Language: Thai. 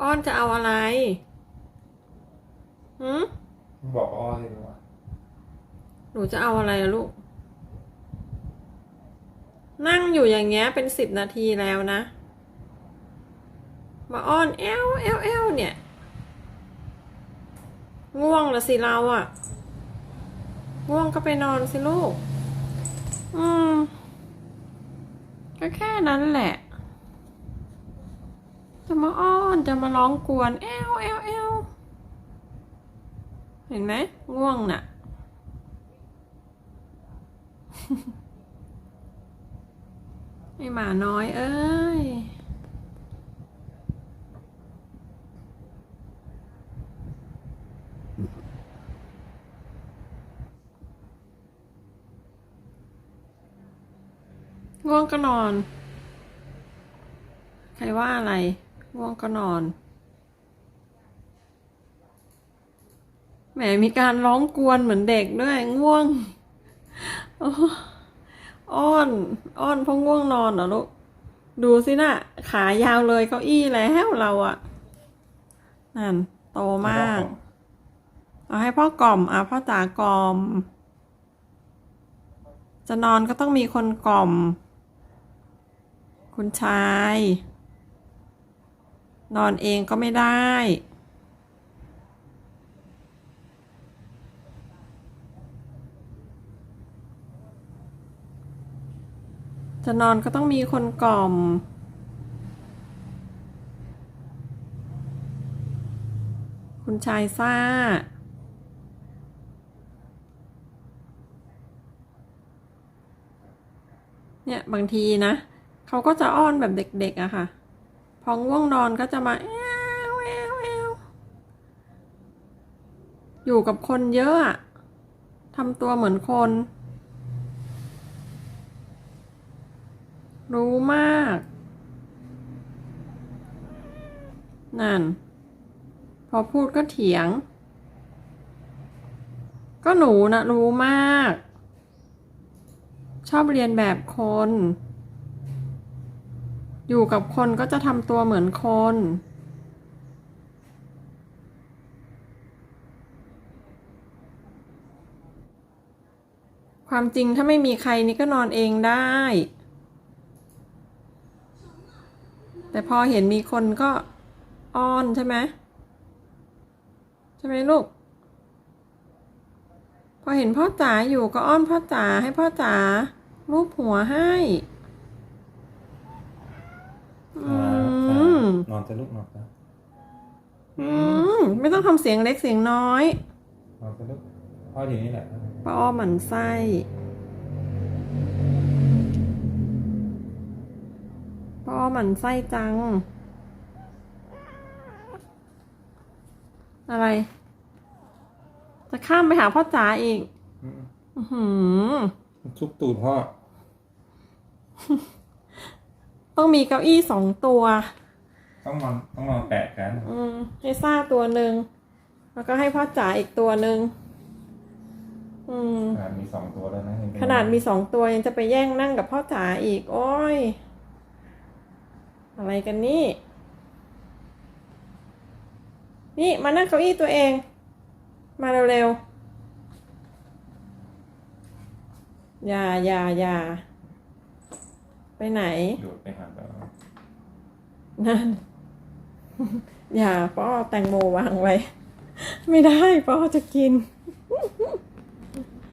อ้อนจะเอาอะไรหืมบอกอ้อเลยดีกว่าหนูจะเอาอะไรอะลูก นั่งอยู่อย่างเงี้ยเป็นสิบนาทีแล้วนะ มาอ้อนแอลแอลแอลเนี่ย ง่วงละสิเราอะง่วงก็ไปนอนสิลูก อืม ก็แค่นั้นแหละ จะมาอ้อนจะมาร้องกวนแอลแอลแอลเห็นไหมง่วงน่ะ ไอหมาน้อยเอ้ยง่วงก็นอน ใครว่าอะไร ง่วงก็นอน แหมมีการร้องกวนเหมือนเด็กด้วย ง่วงโอ้อ้อน อ้อนเพราะง่วงนอนเหรอลูก ดูสินะขายาวเลยเก้าอี้แล้วเราอะนั่น โตมาก เอาให้พ่อกล่อม อะพ่อจ๋ากล่อม จะนอนก็ต้องมีคนกล่อม คุณชาย นอนเองก็ไม่ได้ จะนอนก็ต้องมีคนกล่อม คุณชายซ่าเนี่ยบางทีนะ เขาก็จะอ้อนแบบเด็กๆอะค่ะ พอง่วงนอนก็จะมาแอวแอวแอวอยู่กับคนเยอะอะทำตัวเหมือนคน รู้มาก นั่น พอพูดก็เถียง ก็หนูนะรู้มาก ชอบเรียนแบบคน อยู่กับคนก็จะทำตัวเหมือนคน ความจริงถ้าไม่มีใครนี่ก็นอนเองได้ แต่พอเห็นมีคนก็อ้อนใช่ไหมใช่ไหมลูก พอเห็นพ่อจ๋าอยู่ก็อ้อนพ่อจ๋าให้พ่อจ๋ารูปหัวให้ อืม นอนจะลุกนอนจะอืมไม่ต้องทำเสียงเล็กเสียงน้อยนอนจะลุกพ่ออยู่นี่แหละป้าอ้อมหมันไส้ป้าอ้อมหมันไส้จัง อะไร จะข้ามไปหาพ่อจ๋าอีก อืมอื้อหือทุบตูดพ่อ ต้องมีเก้าอี้สองตัว ต้องนอนต้องนอนแปะกัน อืมให้ซ่าตัวหนึ่งแล้วก็ให้พ่อจ๋าอีกตัวหนึ่งอืม ขนาดมีสองตัวแล้วนะยังเป็นขนาดมีสองตัวยังจะไปแย่งนั่งกับพ่อจ๋าอีก โอ้ย อะไรกันนี่ นี่มานั่งเก้าอี้ตัวเอง มาเร็วๆ อย่าอย่าอย่าไปไหน ดูดไปหาแล้ว นั่น อย่าป้อแตงโมวางไว้ ไม่ได้ป้อจะกิน